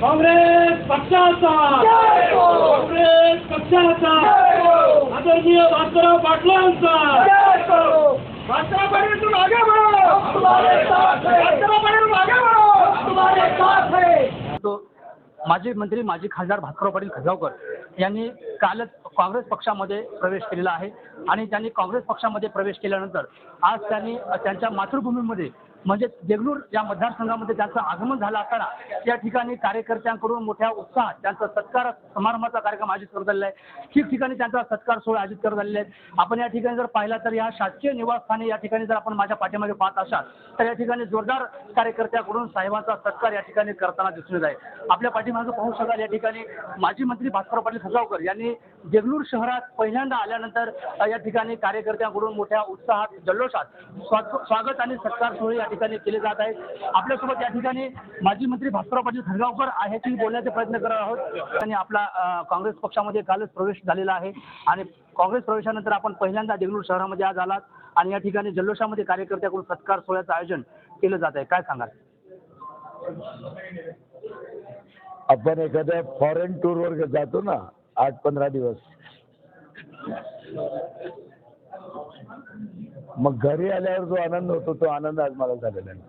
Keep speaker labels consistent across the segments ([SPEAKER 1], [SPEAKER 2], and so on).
[SPEAKER 1] काँग्रेस पक्षाचा. काँग्रेस पक्षाचा. आदरणीय भास्करराव पाटलांचा. भास्करराव पाटील तू मागे
[SPEAKER 2] तो माजी मंत्री माजी खासदार भास्करराव पाटील खजावकर यांनी कालच काँग्रेस पक्षामध्ये प्रवेश केलेला आहे. आणि त्यांनी काँग्रेस पक्षामध्ये प्रवेश केल्यानंतर आज त्यांनी त्यांच्या मातृभूमीमध्ये म्हणजे देगलूर या मतदारसंघामध्ये त्यांचं आगमन झालं असताना या ठिकाणी कार्यकर्त्यांकडून मोठ्या उत्साहात त्यांचा सत्कार समारंभाचा कार्यक्रम आयोजित करत झालेला आहे. ठिकठिकाणी त्यांचा सत्कार सोहळा आयोजित करत झालेला आहेत आपण या ठिकाणी जर पाहिला तर या शासकीय निवासस्थानी या ठिकाणी जर आपण माझ्या पाठीमागे पाहत असाल तर या ठिकाणी जोरदार कार्यकर्त्याकडून साहेबांचा सत्कार या ठिकाणी करताना दिसून येत आहे. आपल्या पाठीमागे पाहू शकाल या ठिकाणी माजी मंत्री भास्कर पाटील खजावकर यांनी देगलूर शहरात पहिल्यांदा आल्यानंतर या ठिकाणी कार्यकर्त्यांकडून मोठ्या उत्साहात जल्लोषात स्वागत आणि सत्कार सोहळे ठिकाणी केले जात आहेत. आपल्यासोबत या ठिकाणी माजी मंत्री भास्करराव पाटील खडगावकर आहेत बोलण्याचा प्रयत्न करत आहोत. आणि आपला काँग्रेस पक्षामध्ये कालच प्रवेश झालेला आहे. आणि काँग्रेस प्रवेशानंतर आपण पहिल्यांदा देगलूर शहरामध्ये आज आलात. आणि या ठिकाणी जल्लोषामध्ये कार्यकर्त्याकडून सत्कार सोहळ्याचं आयोजन केलं जात आहे. काय सांगाल?
[SPEAKER 3] आपण एखाद्या फॉरेन टूरवर जातो ना आठ पंधरा दिवस. मग घरी आल्यावर जो आनंद होतो तो आनंद आज मला झालेला आहे.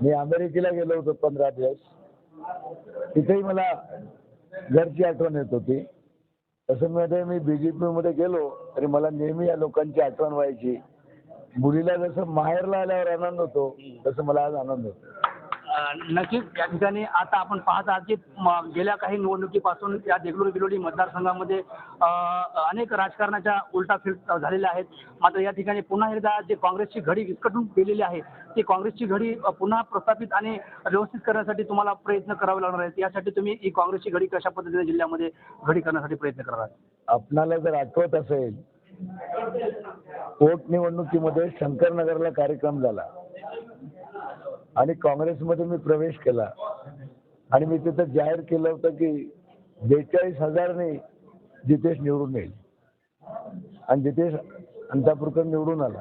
[SPEAKER 3] मी अमेरिकेला गेलो होतो पंधरा दिवस. तिथेही मला घरची आठवण येत होती. तसं मध्ये मी बीजेपी मध्ये गेलो तरी मला नेहमी या लोकांची आठवण व्हायची. मुलीला जसं माहेरला आल्यावर आनंद होतो तसं मला आज आनंद होतो.
[SPEAKER 2] नक्कीच या ठिकाणी आता आपण पाहत आहात की गेल्या काही निवडणुकीपासून या देगलूर बिलोडी मतदारसंघामध्ये अनेक राजकारणाच्या उलटा फिर झालेल्या आहेत. मात्र या ठिकाणी पुन्हा एकदा जे काँग्रेसची घडी विस्कटून गेलेली आहे ती काँग्रेसची घडी पुन्हा प्रस्थापित आणि व्यवस्थित करण्यासाठी तुम्हाला प्रयत्न करावे लागणार आहेत. यासाठी तुम्ही ही काँग्रेसची घडी कशा पद्धतीने जिल्ह्यामध्ये घडी करण्यासाठी प्रयत्न करणार
[SPEAKER 3] आपणाला जर आठवत असेल पोटनिवडणुकीमध्ये शंकरनगरला कार्यक्रम झाला. आणि काँग्रेसमध्ये मी प्रवेश केला. आणि मी तिथं जाहीर केलं होतं की बेचाळीस हजारने जितेश निवडून येईल. आणि जितेश अंतापूरकर निवडून आला.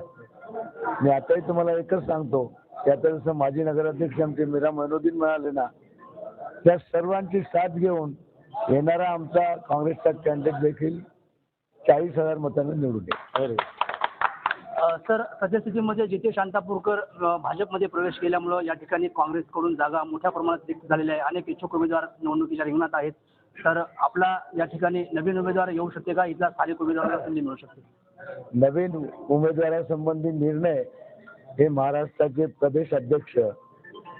[SPEAKER 3] मी आताही तुम्हाला एकच सांगतो की आता जसं माजी नगराध्यक्ष आमचे मीरा मोइनुद्दीन मिळाले ना त्या सर्वांची साथ घेऊन येणारा आमचा काँग्रेसचा कॅन्डिडेट देखील चाळीस हजार मतांना निवडून येईल.
[SPEAKER 2] सर सद्यस्थितीमध्ये जिथे शांतापूरकर भाजपमध्ये प्रवेश केल्यामुळं या ठिकाणी काँग्रेसकडून जागा मोठ्या प्रमाणात रिक्त झालेल्या आहे. अनेक इच्छुक उमेदवार निवडणुकीच्या रिंगणात आहेत. तर आपला या ठिकाणी नवीन उमेदवार येऊ शकते का? इथला स्थानिक उमेदवाराला संधी मिळू शकते.
[SPEAKER 3] नवीन उमेदवारासंबंधी निर्णय हे महाराष्ट्राचे प्रदेश अध्यक्ष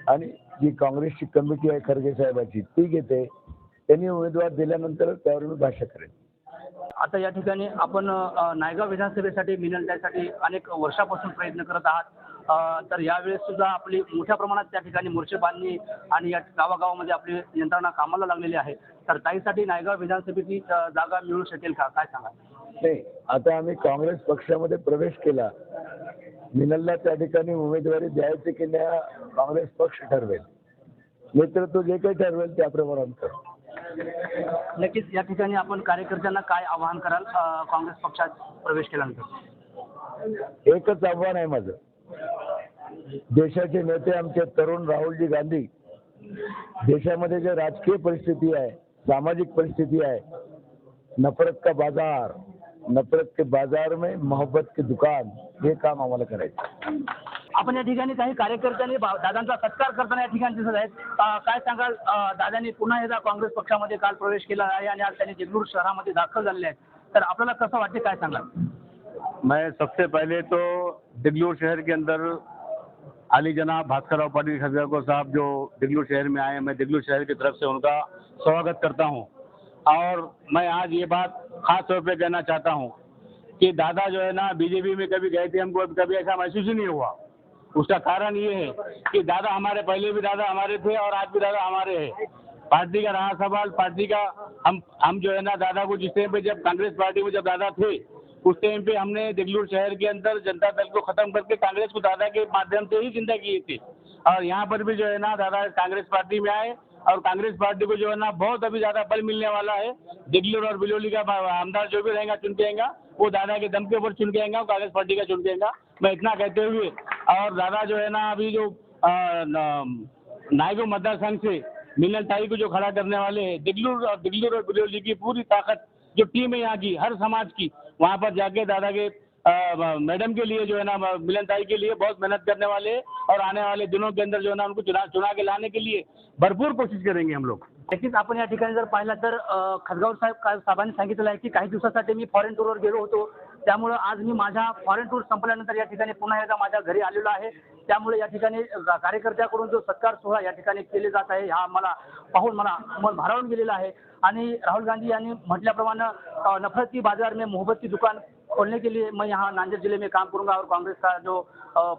[SPEAKER 3] आणि जी काँग्रेसची कमिटी आहे खरगे साहेबाची ती घेते. त्यांनी उमेदवार दिल्यानंतर त्यावर मी भाष्य करेन.
[SPEAKER 2] आता या ठिकाणी आपण नायगाव विधानसभेसाठी मिळण्यासाठी अनेक वर्षापासून प्रयत्न करत आहात. तर यावेळेस सुद्धा आपली मोठ्या प्रमाणात त्या ठिकाणी मोर्चे बांधणी आणि या गावागावामध्ये आपली यंत्रणा कामाला लागलेली आहे. तर ताईसाठी नायगाव विधानसभेची जागा मिळू शकेल का? काय सांगा
[SPEAKER 3] नाही आता आम्ही काँग्रेस पक्षामध्ये प्रवेश केला. मिनलला त्या ठिकाणी उमेदवारी द्यायची की नाही काँग्रेस पक्ष ठरवेल. नेतृत्व जे काही ठरवेल त्याप्रमाणे आमचं.
[SPEAKER 2] नक्कीच या ठिकाणी आपण कार्यकर्त्यांना काय आवाहन कराल? अ, काँग्रेस पक्षात प्रवेश केल्यानंतर.
[SPEAKER 3] एकच आव्हान आहे माझं. देशाचे नेते आमचे तरुण राहुलजी गांधी देशामध्ये जे राजकीय परिस्थिती आहे सामाजिक परिस्थिती आहे नफरत का बाजार नफरत के बाजार में मोहब्बत की दुकान हे काम आम्हाला करायचं
[SPEAKER 2] आपण या कार्यकर्त्यांनी बा- दादांचा सत्कार करताना या ठिकाणी दिसत आहेत. काय सांगाल? दादांनी पुन्हा एकदा काल प्रवेश केला आहे आणि आज देगलूर शहरामध्ये दाखल झालेले आहेत. तर
[SPEAKER 4] मैं सबसे पहले तो दिगलूर शहर के अंदर अली जनाब भास्कर राव पाटिल खजरको साहब जो दिगलूर शहर में आए मैं दिगलूर शहर की तरफ़ से उनका स्वागत करता हूँ। और मैं आज ये बात खास तौर पे कहना चाहता हूँ कि दादा जो है ना, बीजेपी में कभी गए थे, हमको कभी ऐसा महसूस ही नहीं हुआ। उसका कारण ये है कि दादा हमारे, पहले भी दादा हमारे थे और आज भी दादा हमारे हैं। पार्टी का रहा सवाल, पार्टी का हम हम जो है ना, दादा को जिस टाइम पे जब कांग्रेस पार्टी में जब दादा थे, उस टाइम पे हमने दिगलूर शहर के अंदर जनता दल को खत्म करके कांग्रेस को दादा के माध्यम से ही चिंता की थी। और यहाँ पर भी जो है ना, दादा कांग्रेस पार्टी में आए और कांग्रेस पार्टी को जो है ना, बहुत अभी ज़्यादा बल मिलने वाला है। दिगलूर और बिलोली का आमदार जो भी रहेगा, चुन के आएगा, वो दादा के दम के ऊपर चुन के आएगा वो कांग्रेस पार्टी का चुन के आएगा। मैं इतना कहते हुए और दादा जो है ना, अभी जो न- नायगो मतदार संघ से मिलन ताई को जो खड़ा करने वाले हैं, दिगलूर और दिगलूर और बिलोली की पूरी ताकत जो टीम है यहाँ की, हर समाज की, वहाँ पर जाके दादा के मैडम के लिए जो है ना मिलन ताई के लिए बहुत मेहनत करने वाले और आने वाले दिनों के अंदर जो है ना, उनको चुना चुना के लाने के लिए भरपूर कोशिश करेंगे हम लोग।
[SPEAKER 2] नक्कीच, आपण या ठिकाणी जर पाहिलं तर खतगाव साहेब, साहेबांनी सांगितलेलं आहे की काही दिवसासाठी मी फॉरेन टूरवर गेलो होतो. त्यामुळं आज मी माझ्या फॉरेन टूर संपल्यानंतर या ठिकाणी पुन्हा एकदा माझ्या घरी आलेलो आहे. त्यामुळे या ठिकाणी कार्यकर्त्याकडून जो सत्कार सोहळा या ठिकाणी केले जात आहे हा मला पाहून मला मन भारावून गेलेला आहे. आणि राहुल गांधी यांनी म्हटल्याप्रमाणे अ, नफरत की बाजार में मोहब्बत की दुकान खोलने के लिए मैं यहाँ नांदेड़ जिले में काम करूंगा और कांग्रेस का जो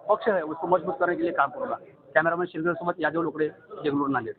[SPEAKER 2] पक्ष है उसको मजबूत करने के लिए काम करूंगा। कैमरामैन शिलगर सोबत यादव लोकड़े जगलूर नांदेड़।